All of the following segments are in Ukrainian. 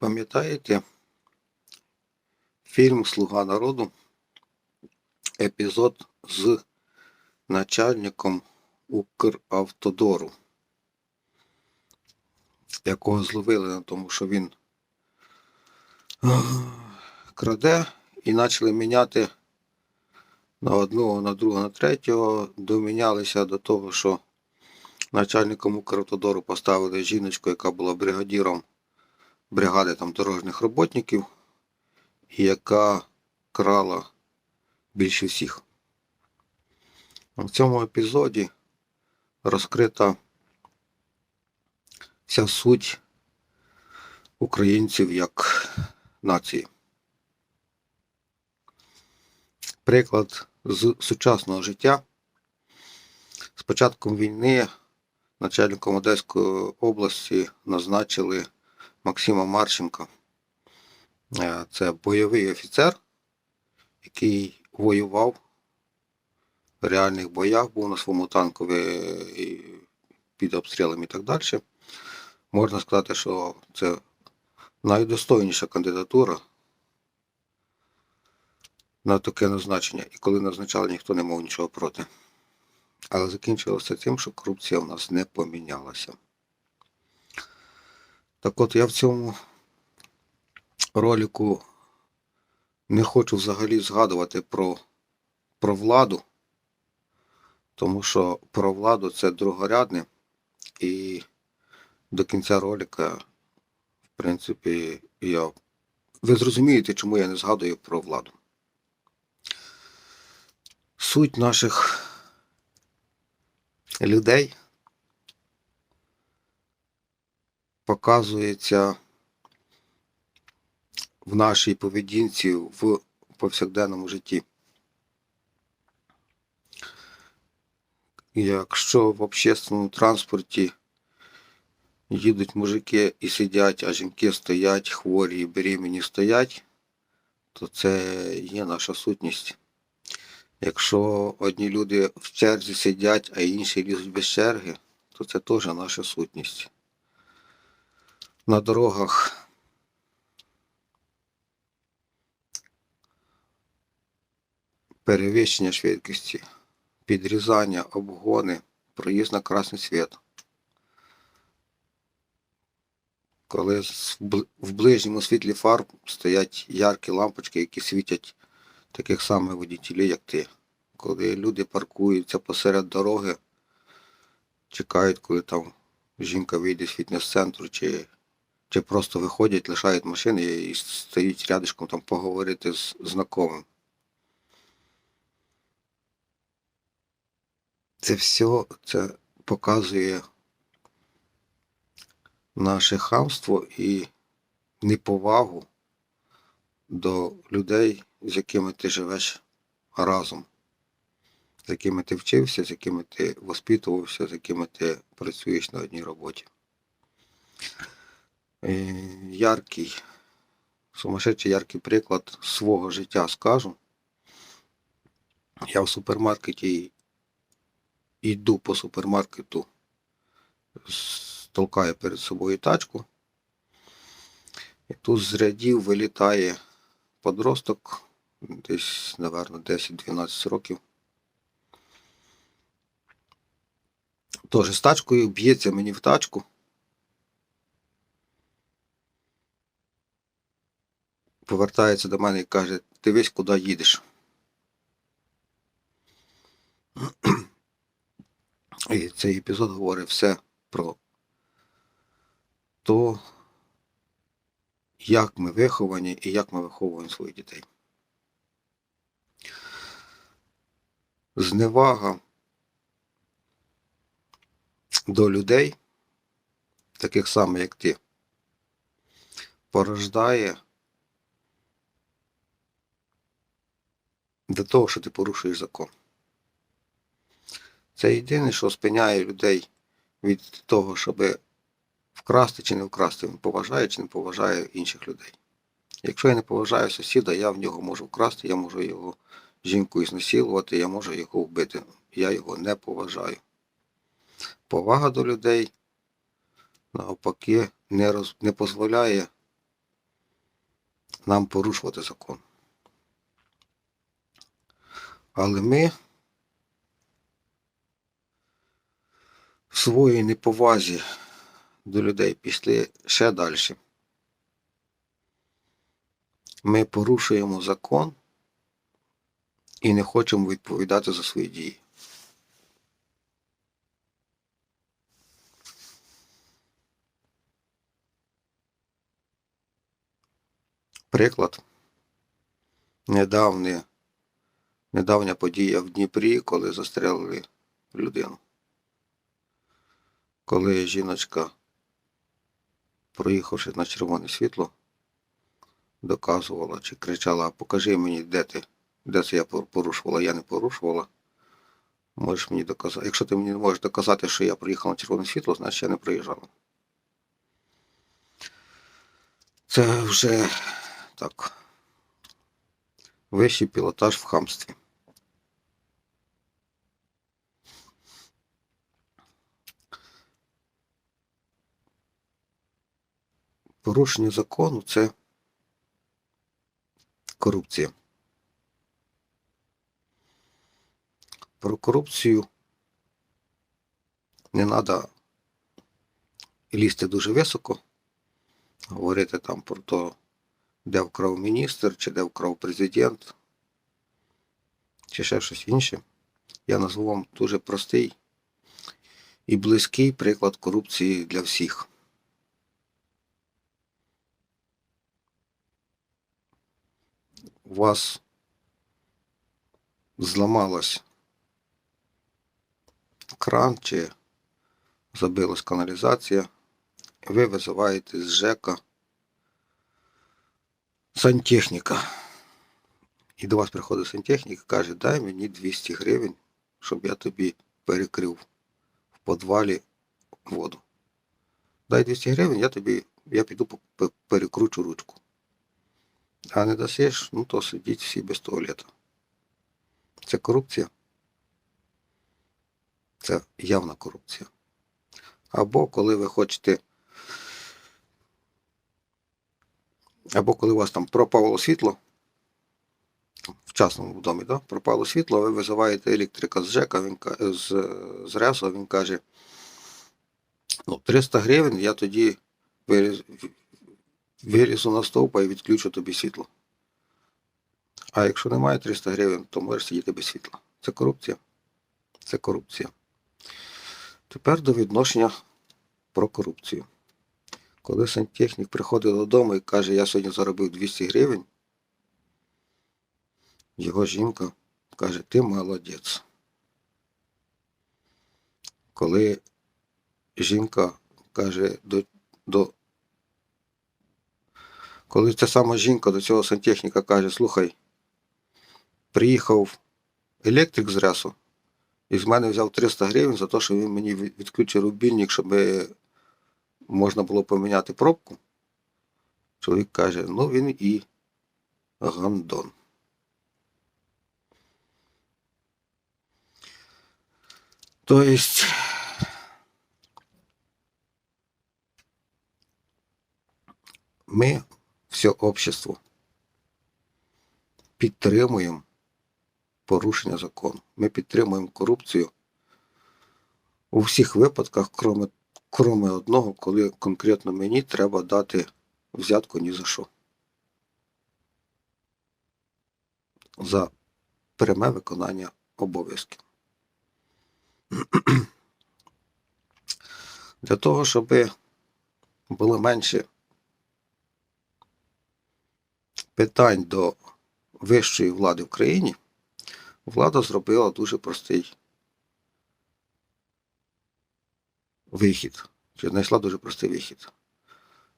Пам'ятаєте фільм Слуга народу? Епізод з начальником Укравтодору, якого зловили на тому, що він краде і почали міняти на одного, на другого, на третього, домінялися до того, що начальником Укравтодору поставили жіночку, яка була бригадіром бригади там дорожніх роботників, яка крала більше всіх. В цьому епізоді розкрита вся суть українців як нації. Приклад з сучасного життя. З початком війни начальником Одеської області назначили Максима Марченка. Е, Це бойовий офіцер, який воював в реальних боях, був на своєму танкові під обстрілами і так далі. Можна сказати, що це найдостойніша кандидатура на таке назначення. І коли назначали, ніхто не мав нічого проти. Але закінчилося тим, що корупція в нас не помінялася. Так от я в цьому ролику не хочу взагалі згадувати про, про владу, тому що про владу це другорядне, і до кінця ролика, в принципі, я. Ви зрозумієте, чому я не згадую про владу. Суть наших людей показується в нашій поведінці в повсякденному житті. Якщо в общественному транспорті їдуть мужики і сидять, а жінки стоять, хворі і беременні стоять, то це є наша сутність. Якщо одні люди в черзі сидять, а інші лізуть без черги, то це теж наша сутність. На дорогах перевищення швидкості, підрізання, обгони, проїзд на красний світ. Коли в ближньому світлі фар стоять яркі лампочки, які світять таких самих водітелів, як ти. Коли люди паркуються посеред дороги, чекають, коли там жінка вийде з фітнес-центру, чи, чи просто виходять, лишають машини і стоять рядышком там поговорити з знайомим. Це все це показує наше хамство і неповагу до людей, з якими ти живеш разом, з якими ти вчився, з якими ти воспитувався, з якими ти працюєш на одній роботі. Е, Яркий, сумасшедший яркий приклад свого життя скажу. Я в супермаркеті йду по супермаркету, толкаю перед собою тачку. І тут з рядів вилітає подросток, десь, напевно, 10-12 років. Теж з тачкою б'ється мені в тачку. Повертається до мене і каже, дивись, куди їдеш. І цей епізод говорить все про то, як ми виховані і як ми виховуємо своїх дітей. Зневага до людей, таких самих, як ти, порождає до того, що ти порушуєш закон. Це єдине, що спиняє людей від того, щоб вкрасти чи не вкрасти, він поважає чи не поважає інших людей. Якщо я не поважаю сусіда, я в нього можу вкрасти, я можу його жінку ізнасилувати, я можу його вбити. Я його не поважаю. Повага до людей навпаки не, роз, не дозволяє нам порушувати закон. Але ми в своїй неповазі до людей пішли ще далі. Ми порушуємо закон і не хочемо відповідати за свої дії. Приклад. Недавнє, недавня подія в Дніпрі, коли застрелили людину. Коли жіночка, проїхавши на червоне світло, доказувала чи кричала, покажи мені, де ти, де це я порушувала, я не порушувала. Можеш мені доказати. Якщо ти мені не можеш доказати, що я проїхав на червоне світло, значить я не проїжджала. Це вже так. Вищий пілотаж в хамстві. Порушення закону це корупція. Про корупцію не треба лізти дуже високо, говорити там про те, де вкрав міністр, чи де вкрав президент, чи ще щось інше. Я назву вам дуже простий і близький приклад корупції для всіх. У вас зламалась кран чи забилась каналізація, ви визиваєте з ЖЕКа сантехніка. І до вас приходить сантехнік і каже, дай мені 200 гривень, щоб я тобі перекрив в подвалі воду. Дай 200 гривень, я тобі, я піду перекручу ручку. А не дасиш, ну то сидіть всі без туалету. Це корупція. Це явна корупція. Або коли ви хочете. Або коли у вас там пропало світло, в частному домі, да? пропало світло, ви визиваєте електрика з ЖЕКа, він, з, з РЕСу, він каже, ну, 300 гривень я тоді виріз, на стовпа і відключу тобі світло. А якщо немає 300 гривень, то можеш сидіти без світла. Це корупція. Це корупція. Тепер до відношення про корупцію. Коли сантехнік приходить додому і каже, я сьогодні заробив 200 гривень, його жінка каже, ти молодець. Коли жінка каже до, до коли ця сама жінка до цього сантехніка каже, слухай, приїхав електрик з ресу, і з мене взяв 300 гривень за те, що він мені відключив рубільник, щоб можна було поміняти пробку. Чоловік каже, ну він і гандон. Тобто, ми, все общество, підтримуємо порушення закону. Ми підтримуємо корупцію у всіх випадках, кроме, кроме одного, коли конкретно мені треба дати взятку ні за що. За пряме виконання обов'язків. Для того, щоб було менше питань до вищої влади в країні, влада зробила дуже простий вихід. Чи знайшла дуже простий вихід.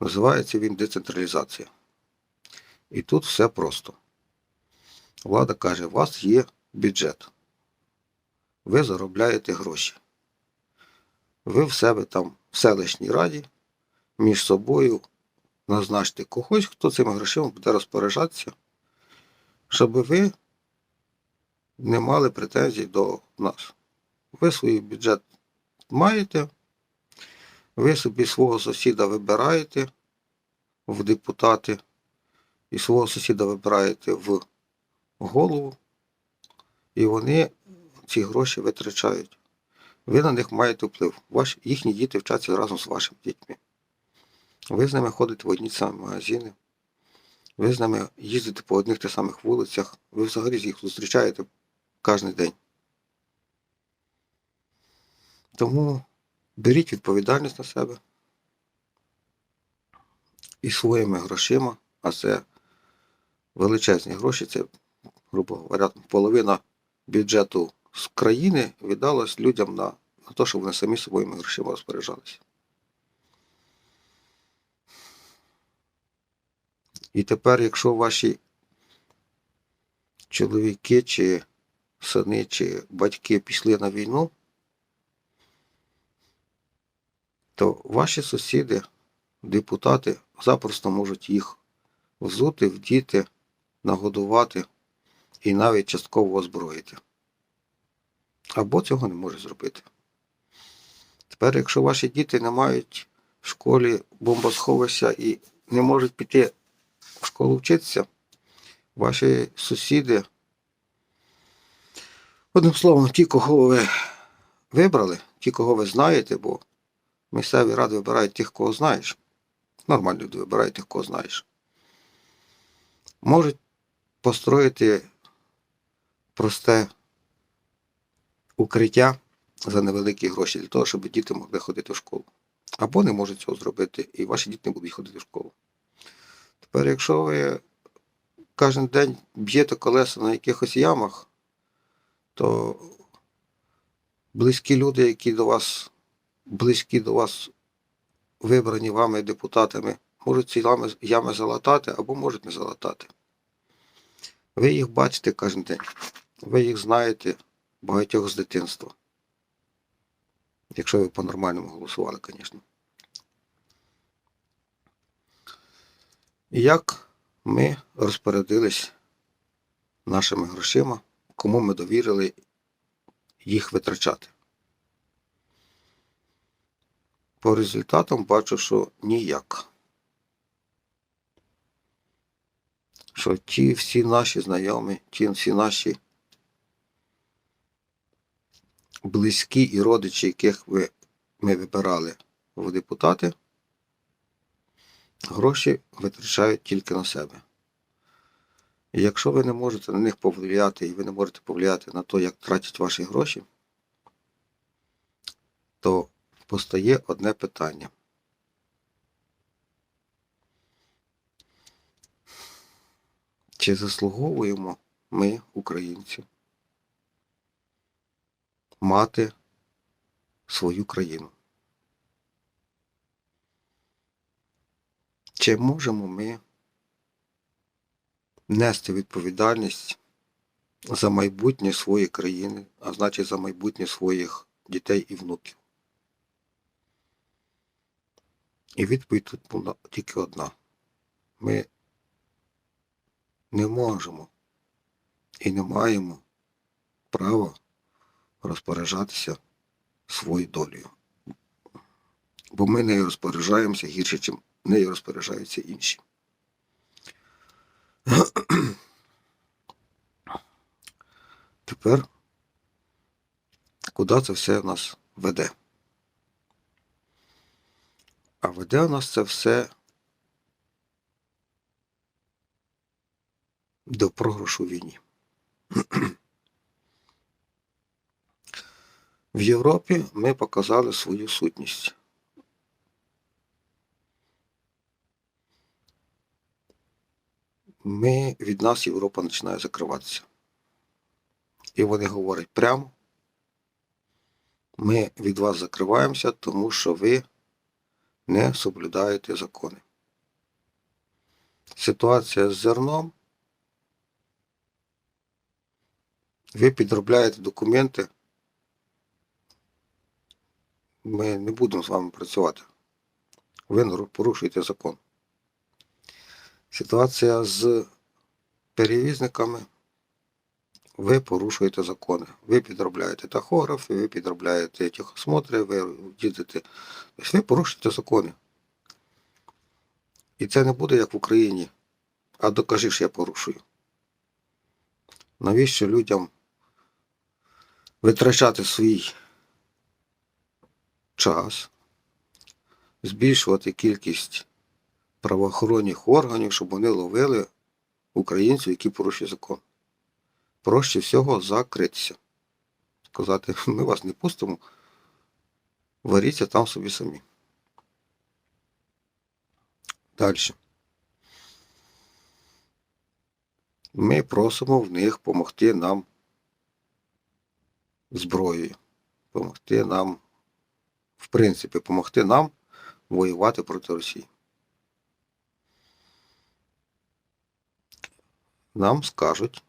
Називається він децентралізація. І тут все просто. Влада каже, у вас є бюджет. Ви заробляєте гроші. Ви в себе там в селищній раді між собою назначте когось, хто цими грошима буде розпоряджатися, щоб ви не мали претензій до нас. Ви свій бюджет маєте, ви собі свого сусіда вибираєте в депутати, і свого сусіда вибираєте в голову, і вони ці гроші витрачають. Ви на них маєте вплив. Ваші, їхні діти вчаться разом з вашими дітьми. Ви з ними ходите в одні самі магазини, ви з ними їздите по одних тих самих вулицях, ви взагалі їх зустрічаєте кожен день. Тому беріть відповідальність на себе і своїми грошима, а це величезні гроші, це, грубо говоря, половина бюджету з країни віддалась людям на, на те, щоб вони самі своїми грошима розпоряджалися. І тепер, якщо ваші чоловіки чи сини чи батьки пішли на війну, то ваші сусіди, депутати запросто можуть їх взути, вдіти, нагодувати і навіть частково озброїти. Або цього не можуть зробити. Тепер, якщо ваші діти не мають в школі бомбосховища і не можуть піти в школу вчитися, ваші сусіди, одним словом, ті, кого ви вибрали, ті, кого ви знаєте, бо місцеві ради вибирають тих, кого знаєш. Нормальні люди вибирають тих, кого знаєш. Можуть построїти просте укриття за невеликі гроші для того, щоб діти могли ходити в школу. Або не можуть цього зробити, і ваші діти не будуть ходити в школу. Тепер, якщо ви кожен день б'єте колеса на якихось ямах, то близькі люди, які до вас, близькі до вас вибрані вами депутатами, можуть ці ями, залатати або можуть не залатати. Ви їх бачите кожен день. Ви їх знаєте багатьох з дитинства. Якщо ви по-нормальному голосували, звісно. Як ми розпорядились нашими грошима, кому ми довірили їх витрачати? По результатам бачу, що ніяк. Що ті всі наші знайомі, ті всі наші близькі і родичі, яких ви, ми вибирали в депутати, гроші витрачають тільки на себе. І якщо ви не можете на них повлияти, і ви не можете повлияти на те, як тратять ваші гроші, то постає одне питання. Чи заслуговуємо ми, українці, мати свою країну? Чи можемо ми нести відповідальність за майбутнє своєї країни, а значить за майбутнє своїх дітей і внуків? І відповідь тут була тільки одна. Ми не можемо і не маємо права розпоряджатися своєю долею. Бо ми нею розпоряджаємося гірше, ніж нею розпоряджаються інші. Тепер, куди це все нас веде? А веде у нас це все до програшу війні. В Європі ми показали свою сутність. Ми від нас Європа починає закриватися. І вони говорять прямо, ми від вас закриваємося, тому що ви не соблюдаєте закони. Ситуація з зерном. Ви підробляєте документи. Ми не будемо з вами працювати. Ви порушуєте закон. Ситуація з перевізниками. Ви порушуєте закони. Ви підробляєте тахографи, ви підробляєте тихосмотри, ви їздите. Тобто ви порушуєте закони. І це не буде як в Україні. А докажи, що я порушую. Навіщо людям витрачати свій час, збільшувати кількість правоохоронних органів, щоб вони ловили українців, які порушують закон. Проще всього закритися. Сказати, ми вас не пустимо, варіться там собі самі. Далі. Ми просимо в них допомогти нам зброєю, допомогти нам, в принципі, допомогти нам воювати проти Росії. Нам скажуть,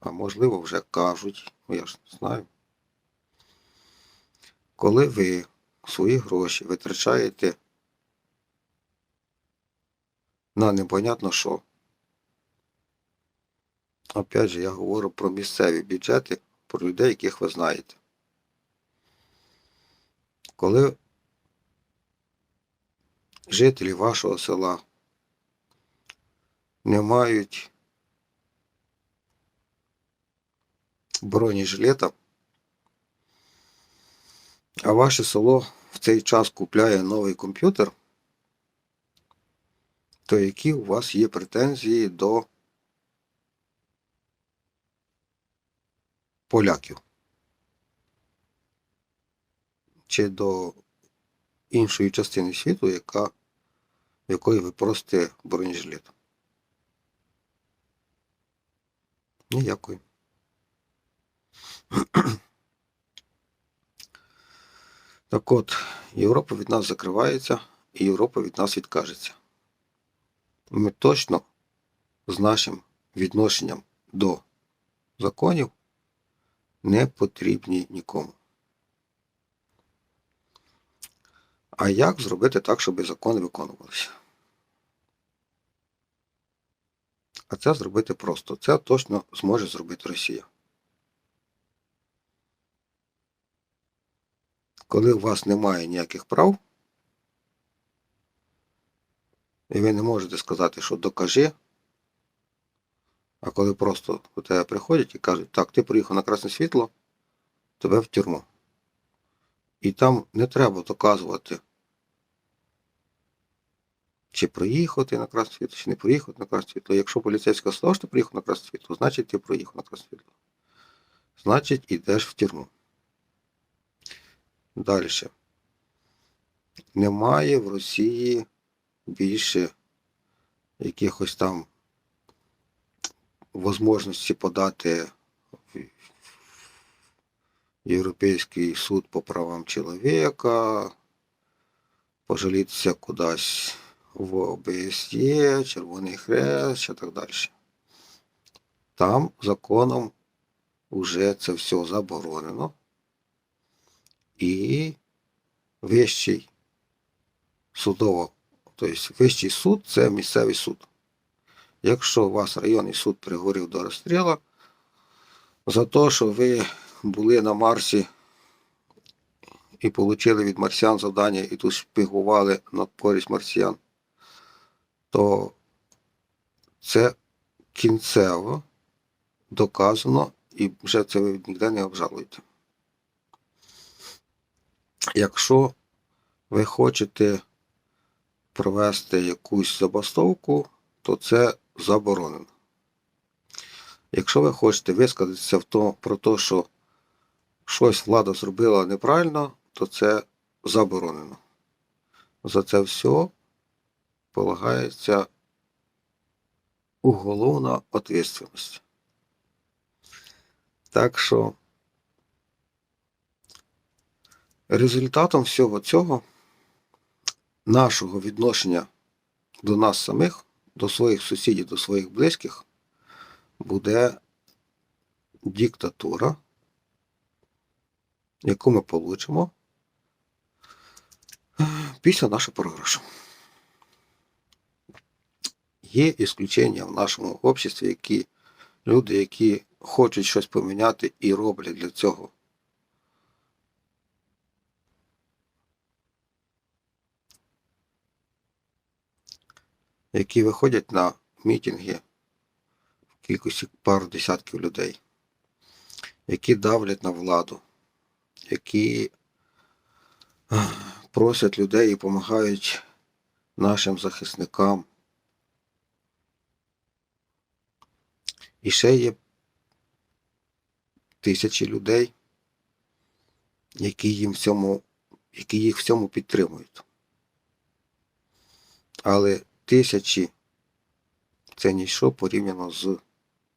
а можливо вже кажуть, ну я ж знаю, коли ви свої гроші витрачаєте на непонятно що. Опять же, я говорю про місцеві бюджети, про людей, яких ви знаєте. Коли жителі вашого села не мають бронежилета, а ваше село в цей час купляє новий комп'ютер, то які у вас є претензії до поляків? Чи до іншої частини світу, яка, якої ви просите бронежилет? Ніякої. Так от, Європа від нас закривається, і Європа від нас відкажеться. Ми точно з нашим відношенням до законів не потрібні нікому. А як зробити так, щоб закони виконувалися? А це зробити просто. Це точно зможе зробити Росія. Коли у вас немає ніяких прав, і ви не можете сказати, що докажи, а коли просто до тебе приходять і кажуть, так, ти приїхав на красне світло, тебе в тюрму. І там не треба доказувати, чи проїхав ти на красне світло, чи не проїхав на красне світло. Якщо поліцейська сказала, що ти приїхав на красне світло, значить ти проїхав на красне світло. Значить, йдеш в тюрму. Далі. Немає в Росії більше якихось там можливості подати в Європейський суд по правам чоловіка, пожалітися кудись в ОБСЄ, Червоний Хрест і так далі. Там законом вже це все заборонено. І вищий судово, тобто вищий суд це місцевий суд. Якщо у вас районний суд приговорив до розстрілу, за те, що ви були на Марсі і отримали від марсіан завдання і тут шпигували на користь марсіян, то це кінцево доказано і вже це ви ніде не обжалуєте. Якщо ви хочете провести якусь забастовку, то це заборонено. Якщо ви хочете висказатися в то, про те, що щось влада зробила неправильно, то це заборонено. За це все полагається уголовна відповідальність. Так що результатом всього цього нашого відношення до нас самих, до своїх сусідів, до своїх близьких буде диктатура, яку ми получимо після нашого програшу. Є ісключення в нашому обществі, які люди, які хочуть щось поміняти і роблять для цього. Які виходять на мітинги в кількості пар десятків людей, які давлять на владу, які просять людей і допомагають нашим захисникам. І ще є тисячі людей, які їм в цьому, які їх в цьому підтримують. Але тисячі це ніщо порівняно з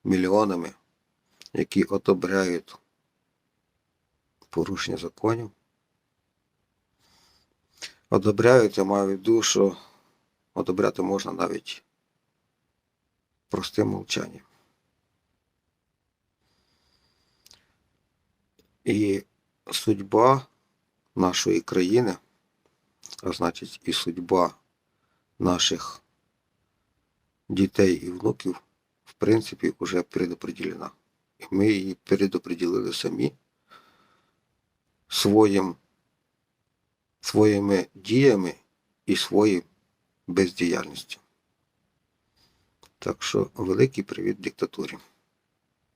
мільйонами, які одобряють порушення законів. Одобряють, я маю що одобряти можна навіть простим мовчанням. І судьба нашої країни, а значить і судьба наших дітей і внуків, в принципі, вже предопределена. І ми її предопределили самі своїм, своїми діями і своєю бездіяльністю. Так що великий привіт диктатурі.